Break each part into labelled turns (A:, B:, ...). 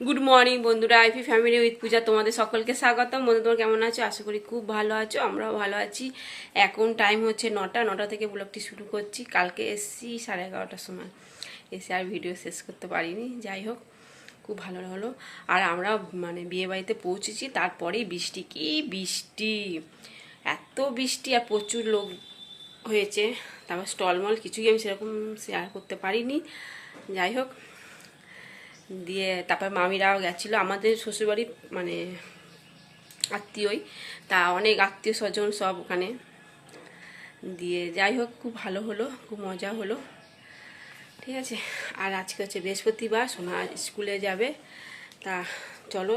A: Good morning বন্ধুরা IP family with Puja তোমাদের সকলকে স্বাগতম। বন্ধু তোমার কেমন আছো? আশা করি খুব ভালো আছো, আমরাও ভালো আছি। এখন টাইম হচ্ছে নটা নটা থেকে ব্লগটি শুরু করছি। কালকে এসছি সাড়ে এগারোটার সময়। এসে আর ভিডিও শেষ করতে পারিনি, যাই হোক, খুব ভালো হলো। আর আমরা মানে বিয়ে বাড়িতে পৌঁছেছি, তারপরেই বৃষ্টি। কি বৃষ্টি! এত বৃষ্টি আর প্রচুর লোক হয়েছে। তারপর স্টলমল কিছুই আমি সেরকম শেয়ার করতে পারিনি। যাই হোক দিয়ে তারপর মামিরাও গেছিল। আমাদের শ্বশুরবাড়ি মানে আত্মীয়ই তা অনেক আত্মীয় স্বজন সব ওখানে। দিয়ে যাই হোক, খুব ভালো হলো, খুব মজা হলো। ঠিক আছে? আর আজকে হচ্ছে বৃহস্পতিবার, সোনা স্কুলে যাবে। তা চলো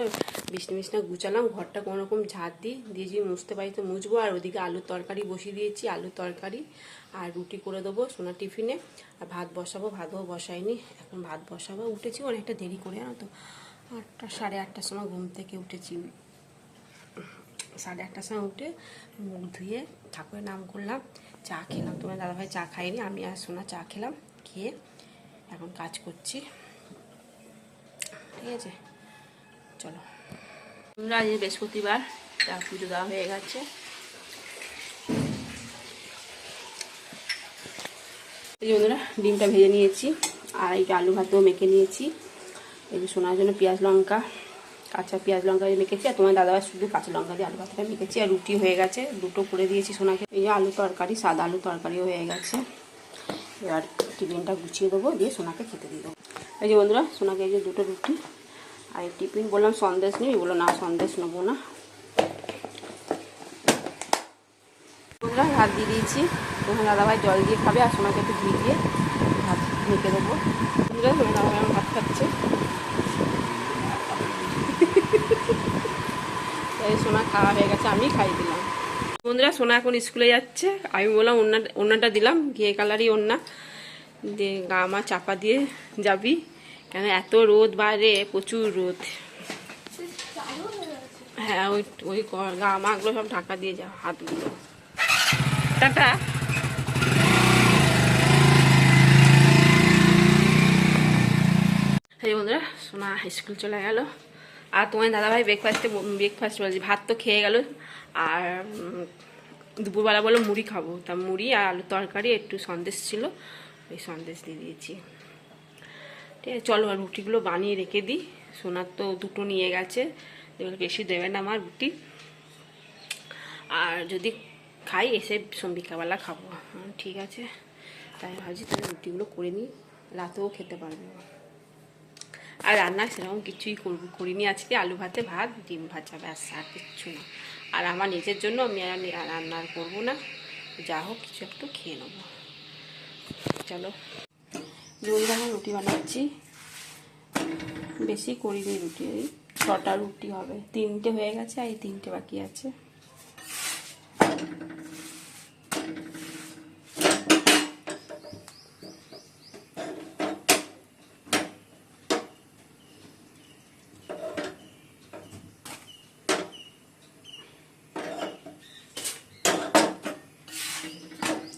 A: বিষ্ণু বিষ্ণু গুছালাম, ঘরটা কোনো রকম ঝাড় দিই, দিয়ে যদি মুছতে পারি তো মুছবো। আর ওদিকে আলুর তরকারি বসিয়ে দিয়েছি, আলুর তরকারি আর রুটি করে দেবো সোনা টিফিনে। আর ভাত বসাবো, ভাতও বসাইনি, এখন ভাত বসাবো। উঠেছি অনেকটা দেরি করে, জানো তো? আটটা, সাড়ে আটটার সময় ঘুম থেকে উঠেছি। সাড়ে আটটার সময় উঠে মুখ ধুয়ে ঠাকুরের নাম করলাম, চা খেলাম। তোমার দাদাভাই চা খাইনি আমি আর সোনা চা খেলাম, খেয়ে এখন কাজ করছি। ঠিক আছে? চলো। আমরা আজ বৃহস্পতিবার, তা পুজো দেওয়া হয়ে গেছে। এই বন্ধুরা, ডিমটা ভেজে নিয়েছি, আর এই আলু ভাতেও মেখে নিয়েছি। এই যে শোনার জন্য পেঁয়াজ লঙ্কা, কাঁচা পেঁয়াজ লঙ্কা মেখেছি, আর তোমার দাদা শুধু কাঁচা লঙ্কা দিয়ে আলু ভাতটা মেখেছি, আর রুটি হয়ে গেছে, দুটো করে দিয়েছি সোনাকে। এই যে আলু তরকারি, সাদা আলু তরকারিও হয়ে গেছে। এবার টিফিনটা গুছিয়ে দেবো, দিয়ে সোনাকে খেতে দিয়ে দেবো। এই যে বন্ধুরা, সোনাকে এই যে দুটো রুটি আর টিফিন বললাম সন্দেশ নিই, বলল না, সন্দেশ নেব না। বন্ধুরা ভাত দিয়ে দিয়েছি। তখন দাদাভাই জল দিয়ে খাবে, আর সোনাকে একটু দিয়ে ভাত মেখে দেবো। বন্ধুরা তোমার দাদাভাই আমার ভাত খাচ্ছে। সোনা খাওয়া হয়ে গেছে, আমি খাই দিলাম। বন্ধুরা, সোনা এখন স্কুলে যাচ্ছে। আমি বললাম ওনা ওনাটা দিলাম, ঘিয়ে কালারই ওনা দিয়ে গা আমার চাপা দিয়ে যাবি। কেন এত রোদ বাইরে প্রচুর রোদ। হ্যাঁ ওই ওই গা মাগুলো সব ঢাকা দিয়ে যা, হাতগুলো। টাটা। হ্যাঁ বন্ধুরা, সোনা স্কুল চলে গেল। আর তোমার দাদাভাই ব্রেকফাস্টে ব্রেকফাস্ট বলছি, ভাত তো খেয়ে গেল। আর দুপুরবেলা বলো মুড়ি খাব। তা মুড়ি আর আলু তরকারি একটু সন্দেশ ছিল, ওই সন্দেশ দিয়ে দিয়েছি। ঠিক আছে, চলো আর রুটিগুলো বানিয়ে রেখে দিই। সোনার তো দুটো নিয়ে গেছে এগুলো বেশি দেবে না আমার রুটি। আর যদি খাই, এসে বিকালবেলা খাব। ঠিক আছে। তাই ভাবছি তাহলে রুটিগুলো করে নিই, রাতেও খেতে পারব। আর রান্না সেরকম কিছুই করব করিনি আজকে, আলু ভাতে ভাত, ডিম ভাজা, ব্যাস, আর কিচ্ছু না। আর আমার নিজের জন্য আমি আর রান্না করব না। যা হোক, কিছু একটু খেয়ে নেব। চলো। জলদি রুটি বানাচ্ছি। বেশি করিনি রুটি ওই ছটা রুটি হবে। তিনটে হয়ে গেছে আর এই তিনটে বাকি আছে।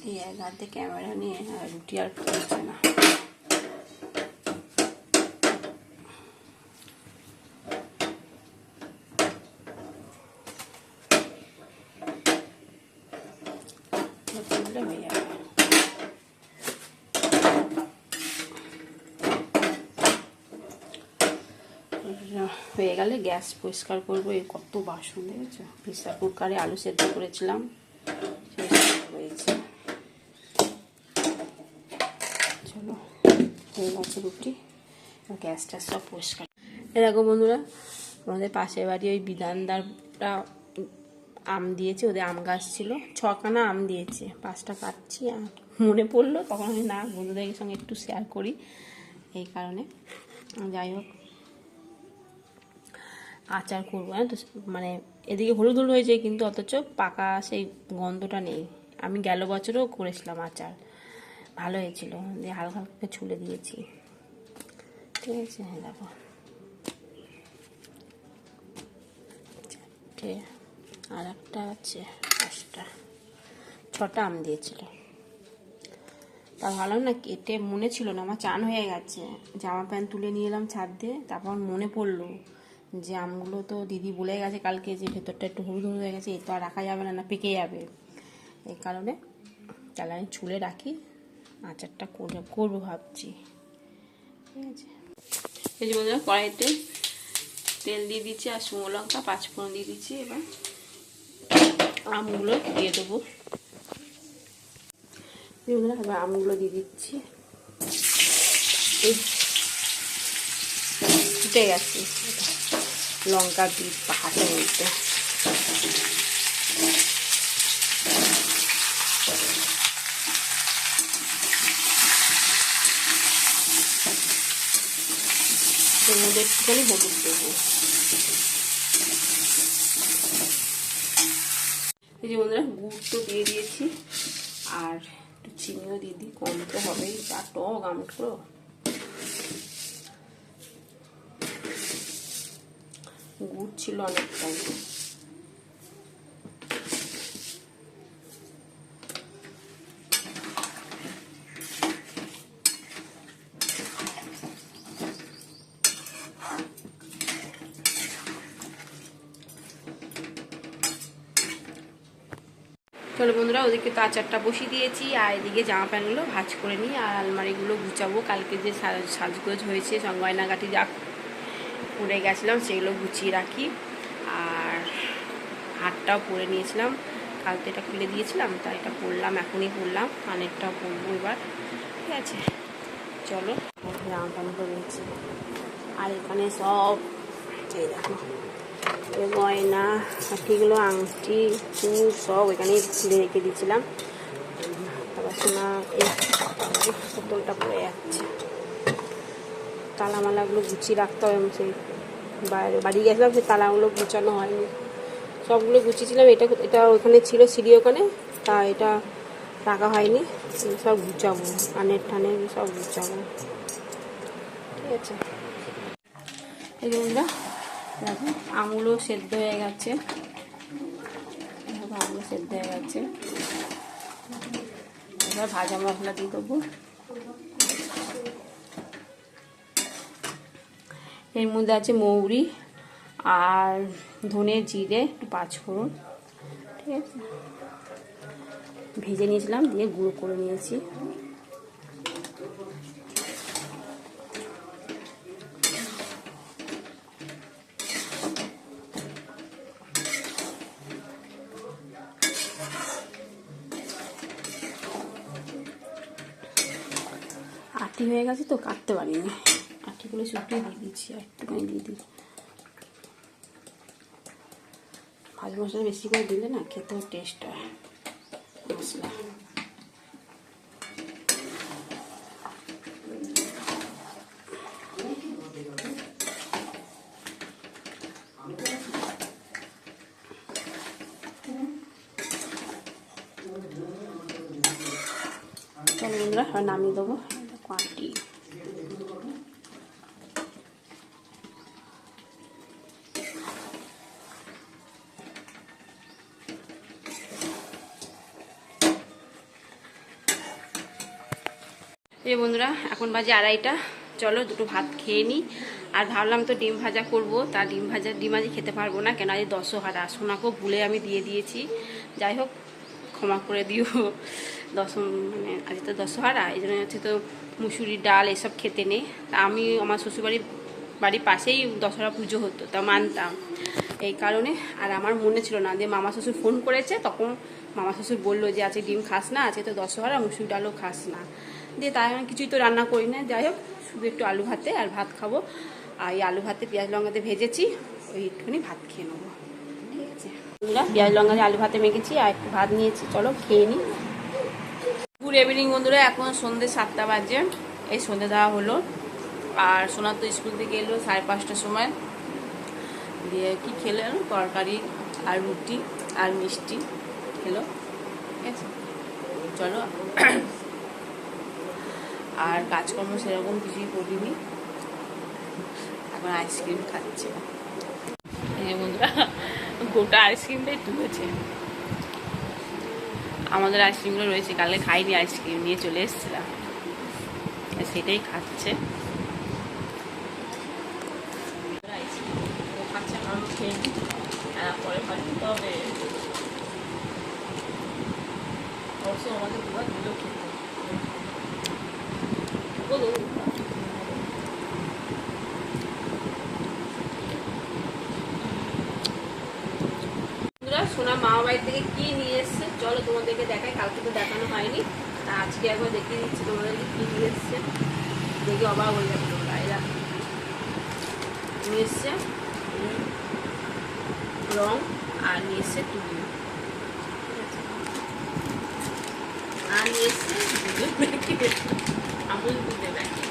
A: এই এক হাতে ক্যামেরা নিয়ে আর রুটি আর করছে না। রুটিগুলো হয়ে যাবে হয়ে গেলে গ্যাস পরিষ্কার করব, এই কত বাসন দেখেছ? প্রেসার কুকারে আলু সেদ্ধ করেছিলাম হয়েছে। চলো, হয়ে গেছে রুটি গ্যাসটা সব পরিষ্কার। এ দেখো বন্ধুরা, আমাদের পাশের বাড়ি ওই বিধানদারটা আম দিয়েছে, ওদের আম গাছ ছিল। ছখানা আম দিয়েছে, পাঁচটা কাটছি মনে পড়ল, তখন আমি না বন্ধুদের সঙ্গে একটু শেয়ার করি এই কারণে। যাই হোক, আচার করব হ্যাঁ তো? মানে এদিকে হলুদ হলুদ হয়েছে কিন্তু অথচ পাকা সেই গন্ধটা নেই। আমি গেল বছরও করেছিলাম আচার, ভালো হয়েছিল। দিয়ে হালকা হালকা ছুলে দিয়েছি। ঠিক আছে হ্যাঁ দেখো। চারটে আর একটা আছে পাঁচটা ছটা আম দিয়েছিল। তা ভালো না কেটে মনে ছিল না, আমার চান হয়ে গেছে। জামা প্যান্ট তুলে নিয়ে এলাম ছাদ দিয়ে, তারপর মনে পড়ল যে আমগুলো তো দিদি বলে গেছে কালকে যে ভেতরটা একটু হলুদ হলুদ হয়ে গেছে এ তো আর রাখা যাবে না না পেকে যাবে। এই কারণে তাহলে আমি ছুলে রাখি, আচারটা করে করব ভাবছি। ঠিক আছে। এই যে বন্ধুরা, কড়াইতে তেল দিয়ে দিচ্ছি আর শুকনো লঙ্কা, পাঁচফোড়ন দিয়ে দিচ্ছি এবার। আমগুলো দিয়ে দেবো। বন্ধুরা এবার আমগুলো দিয়ে দিচ্ছি। ফুটে গেছে। লঙ্কা দিয়ে এর মধ্যে একটুখানি হলুদ দেবো। এই যে বন্ধুরা, গুড় তো দিয়ে দিয়েছি। আর একটু চিনিও দিয়ে দিই, কম তো হবেই। যা টক আমটো গুড় ছিল অনেকটাই। চলো বন্ধুরা ওদিকে তো আচারটা বসিয়ে দিয়েছি, আর এদিকে জামা প্যান্টগুলো ভাজ করে নিই আর আলমারিগুলো গুছাবো। কালকে যে সাজ- সাজগোজ হয়েছে গয়নাগাটি যা পরে গেছিলাম, সেগুলো গুছিয়ে রাখি। আর হাটটাও পরে নিয়েছিলাম। কাল তো এটা খুলে দিয়েছিলাম, তাই এটা পরলাম, এখনই পরলাম কানেরটাও পরবো এবার। ঠিক আছে, চলো। জামা প্যান্টগুলো রয়েছে। আর এখানে সব, এই দেখো। গয়না আটিগুলো আংটি চুর সব ওইখানে খুলে রেখে দিয়েছিলাম। তারপর সোনা এই বোতলটা পড়ে যাচ্ছে। তালামালাগুলো গুছিয়ে রাখতে হবে, সেই বাড়ি গেছিলাম, সেই তালাগুলো গুছানো হয়নি। সবগুলো গুছিয়েছিলাম, এটা এটা ওখানে ছিল সিঁড়ি ওখানে, তা এটা রাখা হয়নি সব গুছাবো কানের টানের সব গুছাবো। ঠিক আছে। এই দেখো আমগুলো সেদ্ধ হয়ে গেছে। দেখো আমগুলো সেদ্ধ হয়ে গেছে। এবার ভাজা মশলা দিয়ে দেবো। এর মধ্যে আছে মৌরি আর ধনে জিরে, একটু পাঁচফোড়ন, ঠিক আছে? ভেজে নিয়েছিলাম, দিয়ে গুঁড়ো করে নিয়েছি। আটি হয়ে গেছে তো কাটতে পারিনি। আটিগুলো শুকিয়ে দিয়ে দিচ্ছি আর একটুখানি দিয়ে দিই। ভাজ মশলা বেশি করে দিলে না খেতেও টেস্ট হয়, মশলা। নামিয়ে দেবো। কোয়ান্টি এই বন্ধুরা, এখন বাজে আড়াইটা। চলো দুটো ভাত খেয়ে নিই। আর ভাবলাম তো ডিম ভাজা করব। তা ডিম ভাজা, ডিম আজকে খেতে পারব না। কেন আজ দশহারা সোনাকেও ভুলে আমি দিয়ে দিয়েছি। যাই হোক ক্ষমা করে দিও। দশম মানে আজকে তো দশহারা, এই জন্য হচ্ছে তো মুসুরির ডাল এসব খেতে নেই। তা আমি আমার শ্বশুরবাড়ির, বাড়ির পাশেই দশহরা পুজো হতো, তা মানতাম। এই কারণে, আর আমার মনে ছিল না যে মামা শ্বশুর ফোন করেছে, তখন মামা শ্বশুর বলল যে, আজকে ডিম খাস না, আজকে তো দশহরা মুসুর ডালও খাস না। দিয়ে তাই আমি কিছুই তো রান্না করি না। যাই হোক, শুধু একটু আলু ভাতে আর ভাত খাব। আর এই আলু ভাতে পেঁয়াজ লঙ্কাতে ভেজেছি, ওই একটুখানি ভাত খেয়ে নেব। ঠিক আছে। বন্ধুরা পেঁয়াজ লঙ্কা আলু ভাতে মেখেছি, আর একটু ভাত নিয়েছি। চলো খেয়ে নিই গুড ইভিনিং বন্ধুরা, এখন সন্ধ্যে সাতটা বাজে। এই সন্ধ্যে দেওয়া হলো। আর সোনার তো স্কুল থেকে এলো সাড়ে পাঁচটার সময়। দিয়ে কি খেলেন তরকারি আর রুটি আর মিষ্টি। খেলো। ঠিক আছে? চলো। আর কাজকর্ম সেরকম কিছুই করিনি। এখন আইসক্রিম খাচ্ছে। এই যে বন্ধুরা গোটা আইসক্রিমটাই তুলেছে। আমাদের আইসক্রিমগুলো রয়েছে, কালকে খাইনি, আইসক্রিম নিয়ে চলে এসেছিলাম। সেটাই খাচ্ছে। আমাদের দুবার দুটো খেতে বলুন বন্ধুরা সোনা থেকে কি নিয়ে এসছে? চলো তোমাদেরকে দেখাই, কালকে তো দেখানো হয়নি। তা আজকে একবার দেখিয়ে দিচ্ছি তোমাদেরকে কি নিয়ে এসছে। দেখে অবাক হয়ে যাবে তোমরা, এরা নিয়ে এসছে রং আর নিয়ে এসছে টুপি আর নিয়ে এসছে দুধের প্যাকেট আমুল দুধের প্যাকেট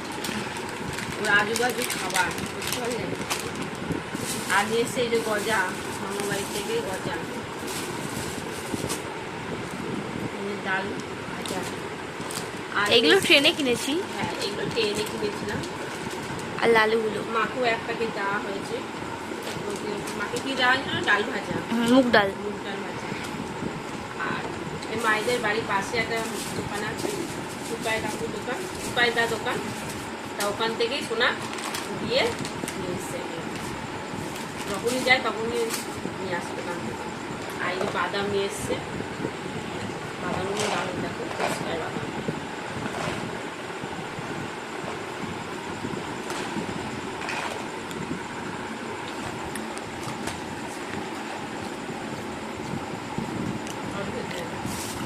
A: ওর আজু বাজু খাবার, বুঝতে পারলেন আর নিয়ে এসছে এই যে গজা মামা বাড়ি থেকে গজা এই যে ডাল ভাজা। আর
B: এগুলো ট্রেনে কিনেছি।
A: হ্যাঁ এগুলো ট্রেনে কিনেছিলাম।
B: আর লালুগুলো?
A: মাকেও এক প্যাকেট দেওয়া হয়েছে। মাকে কি দেওয়া হয়েছিল ডাল ভাজা?
B: মুগ ডাল।
A: মুগ ডাল ভাজা। আর মায়েদের বাড়ির পাশে একটা দোকান আছে। সুপাই কাকুর দোকান সুপাইদা দোকান। তা ওখান থেকেই সোনা দিয়ে নিয়ে এসছে। যখনই যায় তখনই নিয়ে আসে দোকান থেকে। আর বাদাম নিয়ে এসছে।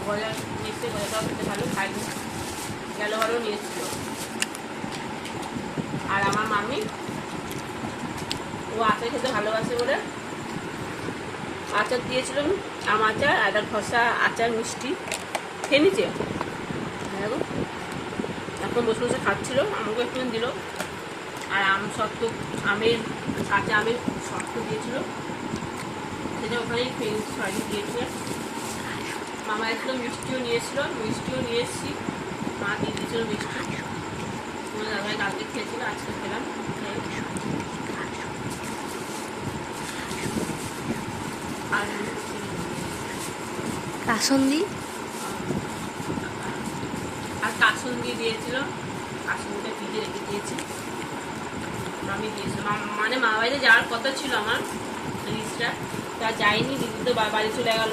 A: গজা নিয়ে গজাটাও খেতে ভালো খাইনি গেল বারও নিয়ে এসছিল আর আমার মামি ও আচার খেতে ভালোবাসে বলে আচার দিয়েছিলাম, আম আচার একটা খসা আচার, মিষ্টি। খেয়ে নিচে দেখো এখন বসে বসে খাচ্ছিল আমাকে একটু দিল। আর আম শক্ত, আমের, কাঁচা আমের শক্ত দিয়েছিল। সেটা ওখানেই সরি দিয়েছে মামা এসেছিল, মিষ্টিও নিয়ে মিষ্টিও নিয়ে এসেছি। মা দিয়ে দিয়েছিল মিষ্টি। তোমার দাদাভাই কালকে খেয়েছিল, আজকে খেলাম। আর
B: কাসন্দি?
A: আর কাসুন দিয়ে দিয়েছিল কাসুনটা ভিজে রেখে দিয়েছি। আমি দিয়েছি। মানে মা বাড়িতে যাওয়ার কথা ছিল আমার লিস্টটা তা যাইনি, দিদি তো বাড়ি চলে গেল।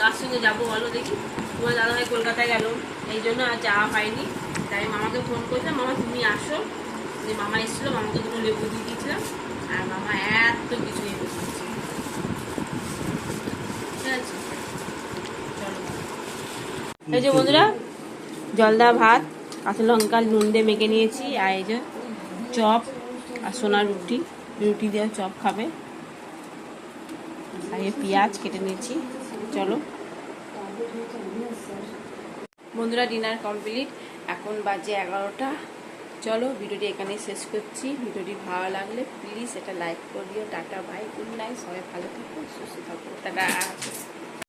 A: কার সঙ্গে যাব বলো দেখি। তোমার দাদা ভাই কলকাতায় গেল। এই জন্য আর যাওয়া হয়নি। তাই মামাকে ফোন করেছিলাম, মামা, তুমি আসো। যে মামা এসেছিল, মামাকে দুটো লেবু দিয়ে দিয়েছিলাম। আর মামা এত কিছু নিয়ে বসে ঠিক আছে? চলো। এই যে বন্ধুরা জলদা ভাত, কাঁচা লঙ্কা, নুন দিয়ে মেখে নিয়েছি, আর এই যে চপ আর সোনার রুটি। রুটি দিয়ে চপ খাবে। আর এই পেঁয়াজ কেটে নিয়েছি। চলো। বন্ধুরা, ডিনার কমপ্লিট। এখন বাজে এগারোটা। চলো, ভিডিওটি এখানে শেষ করছি। ভিডিওটি ভালো লাগলে প্লিজ এটা লাইক করে করিও টাটা, বাই, গুড নাইট। সবাই ভালো থাকো, সুস্থ থাকো। টাটা।